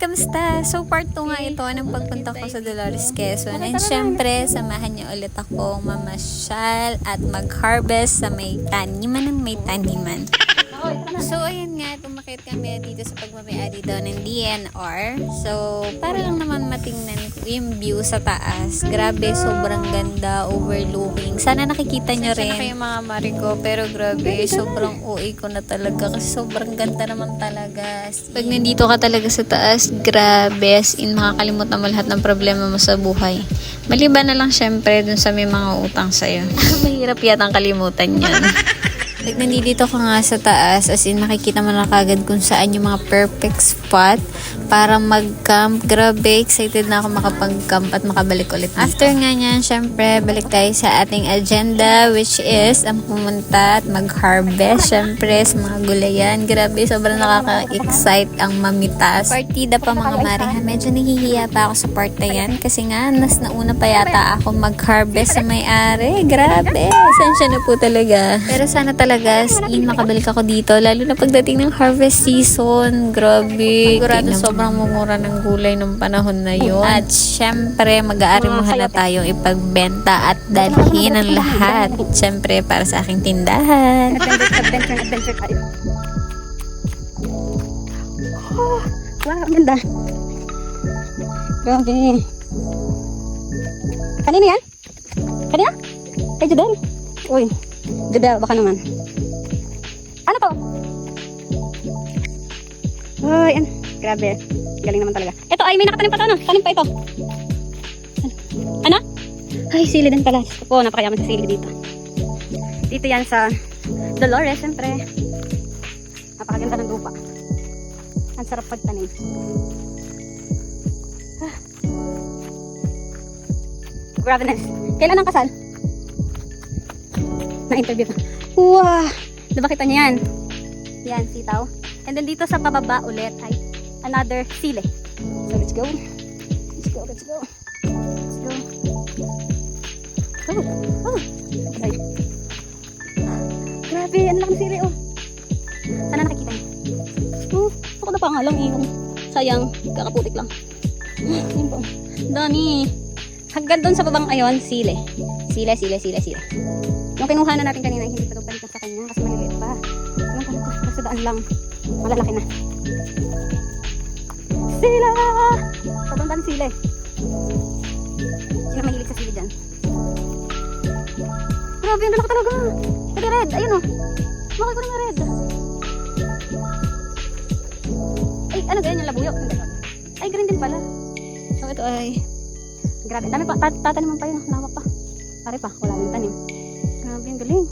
kamusta? So, part 2 nga ito ng pagpunta ko sa Dolores, Quezon. And syempre, samahan niyo ulit ako mamasyal at mag-harvest sa may taniman ng may taniman. So, ayun nga, tumakit kami dito sa pagmamayari daw ng DNR. So, para lang naman matingnan ko yung view sa taas. Grabe, sobrang ganda, overlooking. Sana nakikita nyo rin. Sana kayo mga mariko, pero grabe, sobrang uwi ko na talaga kasi sobrang ganda naman talaga. Pag nandito ka talaga sa taas, grabe, as in makakalimutan mo lahat ng problema mo sa buhay. Maliban na lang syempre dun sa may mga utang sa'yo. Mahirap yata ang kalimutan yan. Pag nandito ka nga sa taas, as in makikita mo na kagad kung saan yung mga perfect spot para mag-camp. Grabe, excited na ako makapag-camp at makabalik ulit. dito. After nga niyan, syempre, balik tayo sa ating agenda which is ang pumunta at mag-harvest. Syempre, sa mga gulayan. Grabe, sobrang nakaka-excite ang mamitas. Partida pa mga mare ha. Medyo nahihiya pa ako sa part na yan kasi nga, nas nauna pa yata ako mag-harvest sa may-ari. Grabe, sensya na po talaga. Pero sana talaga, in makabalik ako dito. Lalo na pagdating ng harvest season. Grabe. Sigurado sobrang mumura ng gulay nung panahon na yun. At syempre, mag-aarimuhan na tayong ipagbenta at dalhin ang lahat. Syempre, para sa aking tindahan. Adventure, adventure, adventure tayo. Oh, wow, ang ganda. Grabe. Kanina yan? Kanina? Kay Judel? Uy, Judel, baka naman. Ano to? Uy, an grabe. Galing naman talaga. Ito ay may nakatanim pa to, ano? Tanim pa ito. Ano? Ay, sili din pala. Ko po, napakayaman sa sili dito. Dito yan sa Dolores, siyempre. Napakaganda ng lupa. Ang sarap pagtanim. Ah. Grabe. Kailan ang kasal? Na-interview pa. Wow! Diba kita niya yan? Yan, sitaw. And then dito sa pababa ulit ay another sile. So let's go. Let's go, let's go. Let's go. Oh, oh. Ay. Grabe, ang laki ng sili, oh. Sana nakikita niyo. Oh, ako na pa nga lang, eh. yung Sayang, kakaputik lang. Yun po. Dami. Hanggang doon sa babang ayon, sile. Sile, sile, sile, sile. Yung kinuha na natin kanina, hindi pa ito balik na sa kanya kasi maliliit pa. Yung talaga, kasi daan lang. Malalaki na. Sila! Tatandaan sile. Sila mahilig sa sili dyan. Grabe, ang lalaki talaga. Pwede red, ayun oh. Makay ko na red. Ay, ano ganyan yung labuyo? Ay, green din pala. So, ito ay... Grabe, dami pa. Tat tataniman pa yun. Lawak pa. Pare pa, wala yung tanim. Grabe, ang galing.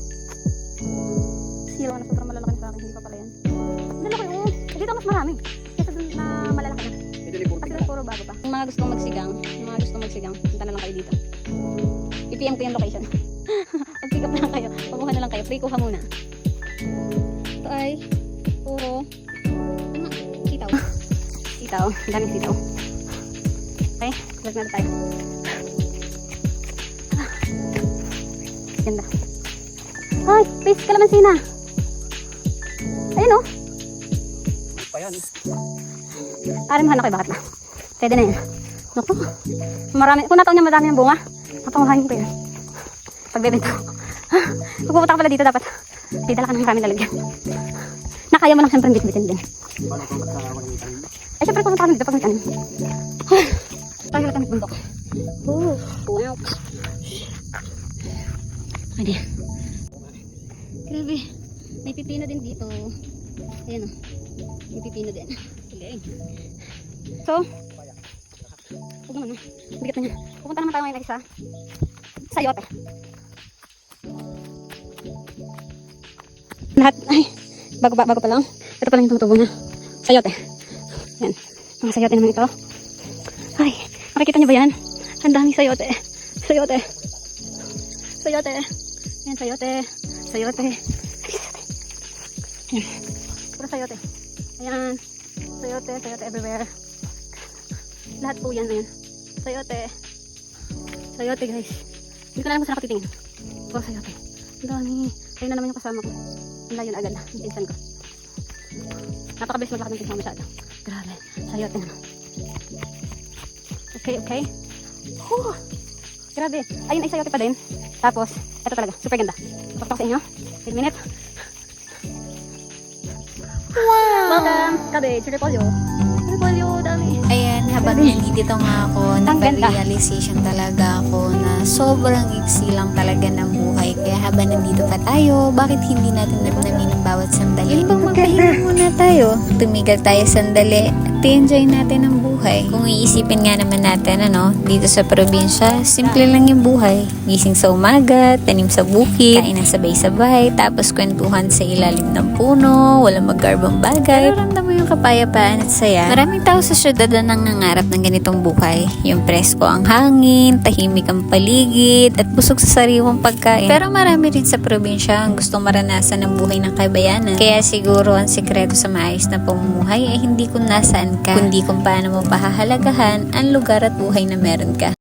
Zero na sobrang malalaki sa akin. Hindi pa pala yan. Lalaki, oo. Eh, dito mas marami. Bago pa. Yung mga gustong magsigang, yung mga gustong magsigang, punta na lang kayo dito. I-PM ko yung location. Mag-pick up na lang kayo. Pakuha na lang kayo. Free kuha muna. Ito ay puro ano? Sitaw. Sitaw. Ang daming sitaw. Okay, balik na tayo. Ganda. Ay, face kalamansi na. Ayun oh. Pa yan. Aram mahal na kayo, bakit na? Pwede na yan. Naku, marami. Kung nataon niya madami ng bunga, napanguhayin ko yan. Pagbebenta ko. Ah, pupunta ka pala dito, dapat didala ka ng maraming lalagyan. Nakaya mo lang siyempre bitbitin din. Ka? Ay, syempre pumunta kami dito pag nagtanim. Tayo lang kami bundok. Oh, wow. Pwede. Grabe. May pipino din dito. Ayan o. May pipino din. Galing. So, huwag na. Bigat na niya. Pupunta naman tayo ngayon guys sa sayote. Lahat, ay, bago, ba, bago pa lang. Ito pa lang yung tumutubo na. Sayote. Yan. Mga sayote naman ito. Ay, makikita niyo ba yan? Ang daming sayote. Sayote. Sayote. Yan, sayote. Sayote. Ay, sayote. Yan. Puro sayote. Ayan. Sayote, sayote everywhere. Lahat po yan, ayan. Sayote. Sayote, guys. Hindi ko na alam kung saan ako titingin. Puro sayote. Ang dami. Ayun na naman yung kasama ko. Ang layo na agad na. Yung pinsan ko. Napakabilis maglakad ng pinsan masyado. Grabe. Sayote na. Okay, okay. Huh. Grabe. Ayun ay sayote pa din. Tapos, ito talaga. Super ganda. Pakita ko sa inyo. Wait a minute. Wow! Welcome! Cabbage, repolyo. Repolyo, dami. Ayan, habang nandito nga ako, nagpa-realization talaga ako na sobrang iksi lang talaga ng buhay. Kaya habang nandito pa tayo, bakit hindi natin namnamin ang bawat sandali? Yun bang magpahinga muna tayo? Tumigil tayo sandali at enjoy natin ang buhay. Kung iisipin nga naman natin, ano, dito sa probinsya, simple lang yung buhay. Gising sa umaga, tanim sa bukid, kain ng sabay-sabay, tapos kwentuhan sa ilalim ng puno, walang maggarbang bagay. Pero ramdam mo yung kapayapaan at saya. Maraming tao sa syudad na nangangarap ng ganitong buhay. Yung presko ang hangin, tahimik ang paligid, at busog sa sariwang pagkain. Pero marami rin sa probinsya ang gustong maranasan ng buhay ng kabayanan. Kaya siguro ang sikreto sa maayos na pamumuhay ay hindi kung nasaan ka, kundi kung paano mo pahahalagahan ang lugar at buhay na meron ka.